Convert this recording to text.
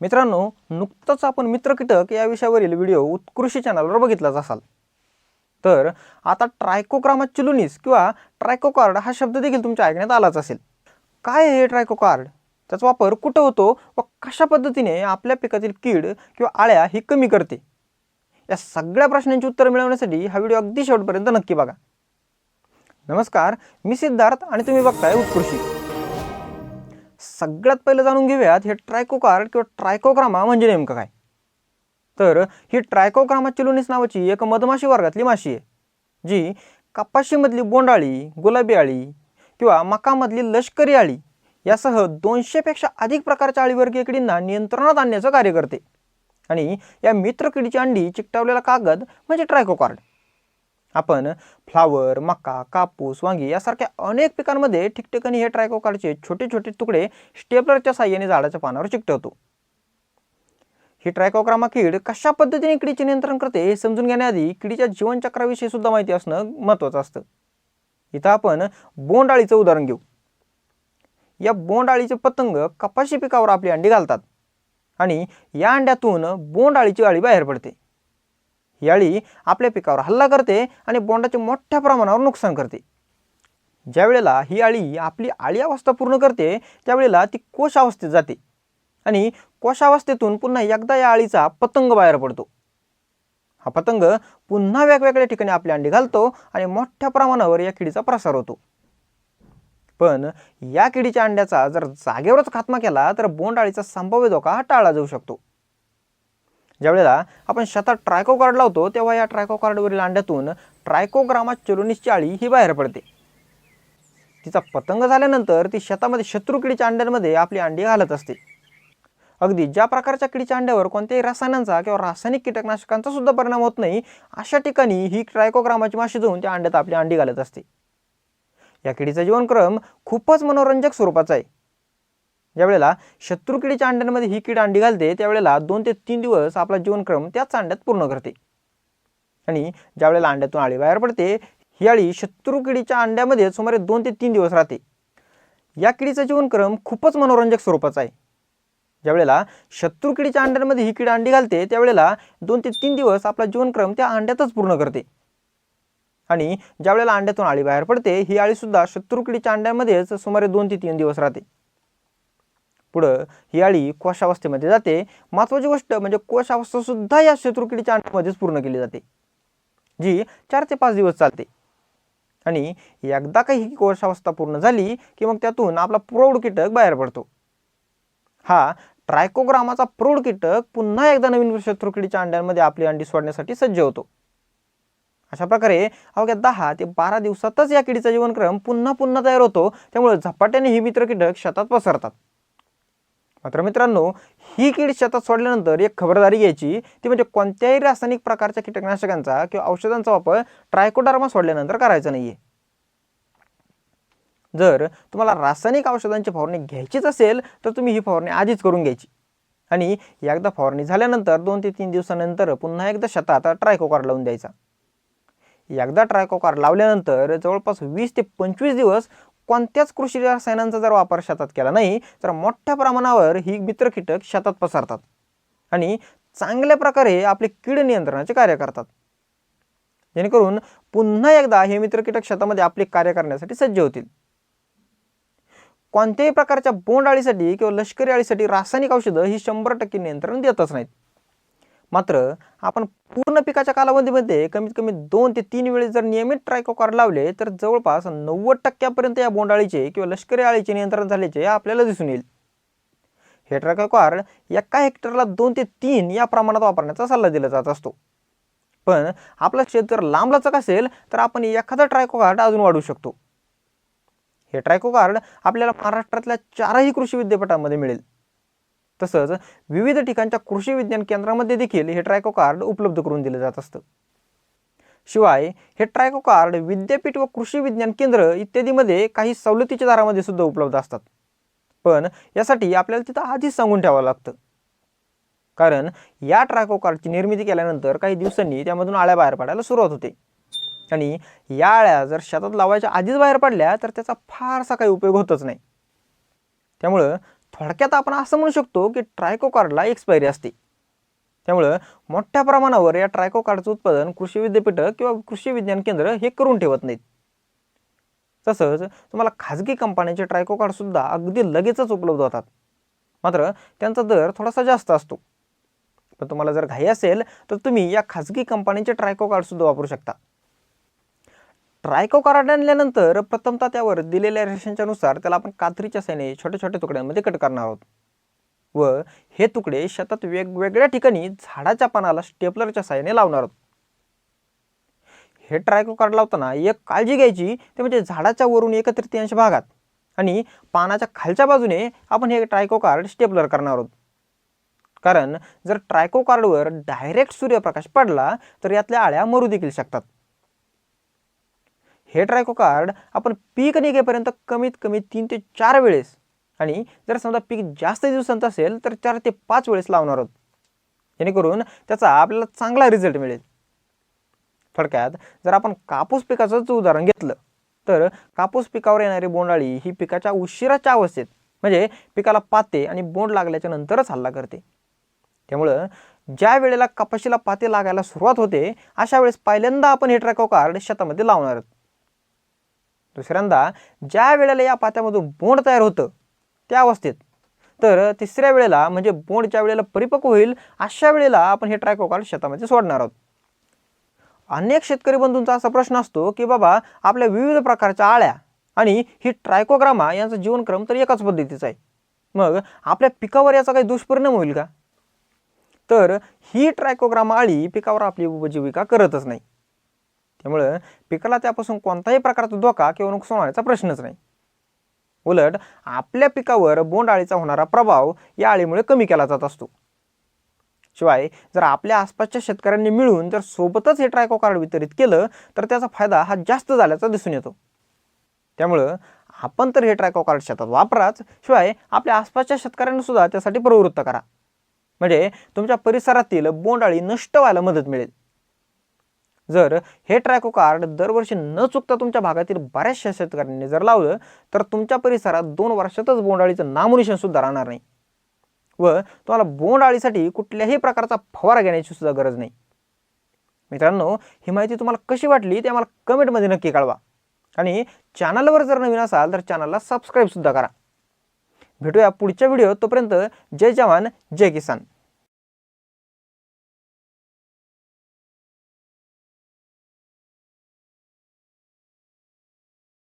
मित्रांनो नुकतंच आपण मित्र कीटक या विषयावरील व्हिडिओ उत्कृष्ट चॅनलवर बघितलाच असाल. तर आता ट्रायकोक्रामा चिलुनिस किंवा ट्रायकोकार्ड हा शब्द देखील तुमच्या ऐकण्यात आलाच असेल. काय आहे हे ट्रायकोकार्ड त्याचा वापर कुठं होतो व कशा पद्धतीने आपल्या पिकातील कीड किंवा आळ्या ही कमी करते? या सगळ्या प्रश्नांची उत्तरं मिळवण्यासाठी हा व्हिडिओ अगदी शेवटपर्यंत नक्की बघा. नमस्कार मी सिद्धार्थ आणि तुम्ही बघताय उत्कृषी सगळ्यात पहिलं जाणून घेऊयात हे ट्रायकोकार्ड किंवा ट्रायकोग्रामा म्हणजे नेमकं काय? तर ही ट्रायकोग्रामा चिलुनिस नावाची एक मधमाशी वर्गातली माशी आहे जी कपाशीमधली बोंडाळी गुलाबी आळी किंवा मकामधली लष्करी आळी यासह दोनशेपेक्षा अधिक प्रकारच्या आळीवर्गीय किडींना नियंत्रणात आणण्याचं कार्य करते. आणि या मित्र किडीची अंडी चिकटवलेला कागद म्हणजे ट्रायकोकार्ड. आपण फ्लावर मका कापूस वांगी यासारख्या अनेक पिकांमध्ये ठिकठिकाणी हे ट्रायकोकारचे छोटे छोटे तुकडे स्टेपलरच्या साह्याने झाडाच्या पानावर चिकटवतो. ही ट्रायकोग्रामा कीड कशा पद्धतीने किडीचे नियंत्रण करते हे समजून घेण्याआधी किडीच्या जीवनचक्राविषयी सुद्धा माहिती असणं महत्त्वाचं असतं. इथं आपण बोंडाळीचं उदाहरण घेऊ. या बोंडाळीचे पतंग कपाशी पिकावर आपली अंडी घालतात आणि या अंड्यातून बोंडाळीची अळी बाहेर पडते. ही अळी आपल्या पिकावर हल्ला करते आणि बोंडाचे मोठ्या प्रमाणावर नुकसान करते. ज्या वेळेला ही अळी आपली अळी अवस्था पूर्ण करते त्यावेळेला ती कोश अवस्थेत जाते आणि कोशावस्थेतून पुन्हा एकदा या अळीचा पतंग बाहेर पडतो. हा पतंग पुन्हा वेगवेगळ्या ठिकाणी आपली अंडी घालतो आणि मोठ्या प्रमाणावर या किडीचा प्रसार होतो. पण या किडीच्या अंड्याचा जर जागेवरच खात्मा केला तर बोंड अळीचा संभाव्य धोका हा टाळला जाऊ शकतो. ज्यावेळेला आपण शेतात ट्रायको कार्ड लावतो तेव्हा या ट्रायकोकार्डवरील अंड्यातून ट्रायकोग्रामा चिरोनिसची चाळी ही बाहेर पडते. तिचा पतंग झाल्यानंतर ती शेतामध्ये शत्रू किडीच्या अंड्यांमध्ये आपली अंडी घालत असते. अगदी ज्या प्रकारच्या किडीच्या अंड्यावर कोणत्याही रसायनांचा किंवा रासायनिक कीटकनाशकांचा सुद्धा परिणाम होत नाही अशा ठिकाणी ही ट्रायकोग्रामाची माशी जाऊन त्या अंड्यात आपली अंडी घालत असते. या किडीचा जीवनक्रम खूपच मनोरंजक स्वरूपाचा आहे. ज्यावेळेला शत्रू किडीच्या अंड्यांमध्ये ही कीड अंडी घालते त्यावेळेला दोन ते तीन दिवस आपला जीवनक्रम त्याच अंड्यात पूर्ण करते. आणि ज्यावेळेला अंड्यातून अळी बाहेर पडते ही अळी शत्रू किडीच्या अंड्यामध्ये सुमारे दोन ते तीन दिवस राहते. या किडीचा जीवनक्रम खूपच मनोरंजक स्वरूपाचा आहे. ज्यावेळेला शत्रू किडीच्या अंड्यांमध्ये ही कीड अंडी घालते त्यावेळेला दोन ते तीन दिवस आपला जीवनक्रम त्या अंड्यातच पूर्ण करते. आणि ज्यावेळेला अंड्यातून अळी बाहेर पडते ही अळीसुद्धा शत्रू किडीच्या अंड्यामध्येच सुमारे दोन ते तीन दिवस राहते. पुढं ही अळी कोशावस्थेमध्ये जाते. महत्त्वाची गोष्ट म्हणजे कोशावस्था सुद्धा या शत्रुकिडीच्या अंड्यामध्येच पूर्ण केली जाते जी चार ते पाच दिवस चालते. आणि एकदा काही ही कोशावस्था पूर्ण झाली की मग त्यातून आपला प्रौढ कीटक बाहेर पडतो. हा ट्रायकोग्रामाचा प्रौढ कीटक पुन्हा एकदा नवीन शत्रुकिडीच्या अंड्यांमध्ये आपली अंडी सोडण्यासाठी सज्ज होतो. अशा प्रकारे अवघ्या दहा ते बारा दिवसातच या किडीचा जीवनक्रम पुन्हा पुन्हा तयार होतो. त्यामुळे झपाट्याने हे मित्र कीटक शेतात पसरतात. मात्र मित्रांनो ही कीड शेतात सोडल्यानंतर एक खबरदारी घ्यायची ती म्हणजे कोणत्याही रासायनिक प्रकारच्या कीटकनाशकांचा किंवा औषधांचा वापर ट्रायकोडार्मा सोडल्यानंतर करायचा आहे जर तुम्हाला रासायनिक औषधांची फवारणी घ्यायचीच असेल तर तुम्ही ही फवारणी आधीच करून घ्यायची. आणि एकदा फवारणी झाल्यानंतर दोन ते तीन दिवसानंतर पुन्हा एकदा शेतात ट्रायकोकार लावून द्यायचा. एकदा ट्रायकोकार लावल्यानंतर जवळपास वीस ते पंचवीस दिवस कोणत्याच कृषी रसायनांचा जर वापर शेतात केला नाही तर मोठ्या प्रमाणावर ही मित्र कीटक शेतात पसरतात. आणि चांगल्या प्रकारे आपले कीड नियंत्रणाचे कार्य करतात. जेणेकरून पुन्हा एकदा हे मित्र कीटक शेतामध्ये आपले कार्य करण्यासाठी सज्ज होतील. कोणत्याही प्रकारच्या बोंड अळीसाठी किंवा लष्करी अळीसाठी रासायनिक औषधं ही शंभर टक्के नियंत्रण देतच नाहीत. मात्र आपण पूर्ण पिकाच्या कालावधीमध्ये कमीत कमी दोन ते तीन वेळेस जर नियमित ट्रायकोकार लावले तर जवळपास नव्वद टक्क्यापर्यंत या बोंडाळीचे किंवा लष्करी आळीचे नियंत्रण झाल्याचे आपल्याला दिसून येईल. हे ट्रायकोकार एका हेक्टरला दोन ते तीन या प्रमाणात वापरण्याचा सल्ला दिला जात असतो. पण आपलं शेत जर लांब लचक असेल तर आपण एखादा ट्रायकोकार्ड अजून वाढवू शकतो. हे ट्रायकोकार्ड आपल्याला महाराष्ट्रातल्या चारही कृषी विद्यापीठांमध्ये मिळेल. तसंच विविध ठिकाणच्या कृषी विज्ञान केंद्रामध्ये देखील हे ट्रायको कार्ड उपलब्ध करून दिलं जात असतं. शिवाय हे ट्रायको कार्ड विद्यापीठ व कृषी विज्ञान केंद्र इत्यादीमध्ये काही सवलतीच्या दरामध्ये सुद्धा उपलब्ध असतात. पण यासाठी आपल्याला तिथं आधीच सांगून ठेवावं लागतं. कारण या ट्रायको कार्डची निर्मिती केल्यानंतर काही दिवसांनी त्यामधून आळ्या बाहेर पडायला सुरुवात होते. आणि या आळ्या जर शेतात लावायच्या आधीच बाहेर पडल्या तर त्याचा फारसा काही उपयोग होतच नाही. त्यामुळं थोडक्यात आपण असं म्हणू शकतो की ट्रायको कार्डला एक्सपायरी असते. त्यामुळं मोठ्या प्रमाणावर या ट्रायको कार्डचं उत्पादन कृषी विद्यापीठं किंवा कृषी विज्ञान केंद्र हे करून ठेवत नाहीत. तसंच तुम्हाला खाजगी कंपन्यांचे ट्रायको कार्डसुद्धा अगदी लगेचच उपलब्ध होतात. मात्र त्यांचा दर थोडासा जास्त असतो. पण तुम्हाला जर घाई असेल तर तुम्ही या खाजगी कंपन्यांचे ट्रायको कार्डसुद्धा वापरू शकता. ट्रायको आणल्यानंतर प्रथमतः त्यावर दिलेल्या रेशनच्या नुसार त्याला आपण कात्रीच्या साह्याने छोट्या छोट्या तुकड्यांमध्ये कट करणार आहोत. व हे तुकडे शेतात वेगवेगळ्या ठिकाणी झाडाच्या पानाला स्टेपलरच्या साह्याने लावणार आहोत. हे ट्रायको कार्ड लावताना एक काळजी घ्यायची ते म्हणजे झाडाच्या वरून एक तृतीयांश भागात आणि पानाच्या खालच्या बाजूने आपण हे ट्रायको कार्ड स्टेपलर करणार आहोत. कारण जर ट्रायको कार्डवर डायरेक्ट सूर्यप्रकाश पडला तर यातल्या आळ्या मरू देखील शकतात. हे ट्रायको कार्ड आपण पीक निघेपर्यंत कमीत कमी तीन ते चार वेळेस. आणि जर समजा पीक जास्त दिवसांचं असेल तर चार ते पाच वेळेस लावणार आहोत. जेणेकरून त्याचा आपल्याला चांगला रिझल्ट मिळेल. थोडक्यात जर आपण कापूस पिकाचंच उदाहरण घेतलं तर कापूस पिकावर येणारी बोंडाळी ही पिकाच्या उशिराच्या अवस्थेत म्हणजे पिकाला पाते आणि बोंड लागल्याच्या नंतरच हल्ला करते. त्यामुळं ज्या वेळेला कपाशीला पाते लागायला सुरुवात होते अशा वेळेस पहिल्यांदा आपण हे ट्रॅको कार्ड शेतामध्ये लावणार आहोत. दुसऱ्यांदा ज्या वेळेला या पात्यामधून बोंड तयार होतं त्या अवस्थेत. तर तिसऱ्या वेळेला म्हणजे बोंड ज्या वेळेला परिपक्व होईल अशा वेळेला आपण हे ट्रॅको शेतामध्ये सोडणार आहोत. अनेक शेतकरी बंधूंचा असा प्रश्न असतो की बाबा आपल्या विविध प्रकारच्या आळ्या आणि ही ट्रायकोग्रामा यांचा जीवनक्रम तर एकाच पद्धतीचा आहे. मग आपल्या पिकावर याचा काही दुष्परिणाम होईल का? तर ही ट्रायकोग्रामा आळी पिकावर आपली उपजीविका करतच नाही. त्यामुळं पिकाला त्यापासून कोणताही प्रकारचा धोका किंवा नुकसान होण्याचा प्रश्नच नाही. उलट आपल्या पिकावर बोंडअळीचा होणारा प्रभाव या अळीमुळे कमी केला जात असतो. शिवाय जर आपल्या आसपासच्या शेतकऱ्यांनी मिळून जर सोबतच हे ट्रायको कार्ड वितरित केलं तर त्याचा फायदा हा जास्त झाल्याचा दिसून येतो. त्यामुळं आपण तर हे ट्रायको कार्ड शेतात वापराच शिवाय आपल्या आसपासच्या शेतकऱ्यांना सुद्धा त्यासाठी प्रवृत्त करा. म्हणजे तुमच्या परिसरातील बोंडाळी नष्ट व्हायला मदत मिळेल. जर हे ट्रॅको कार्ड दरवर्षी न चुकता तुमच्या भागातील बऱ्याचशा शेतकऱ्यांनी जर लावलं तर तुमच्या परिसरात दोन वर्षातच बोंडाळीचं नामोनिशन सुद्धा राहणार नाही. व तुम्हाला बोंडाळीसाठी कुठल्याही प्रकारचा फवारा घेण्याची सुद्धा गरज नाही. मित्रांनो ही माहिती तुम्हाला कशी वाटली ते आम्हाला कमेंटमध्ये नक्की कळवा. आणि चॅनलवर जर नवीन असाल तर चॅनलला सबस्क्राईबसुद्धा करा. भेटूया पुढच्या व्हिडिओ तोपर्यंत जय जवान जय किसान.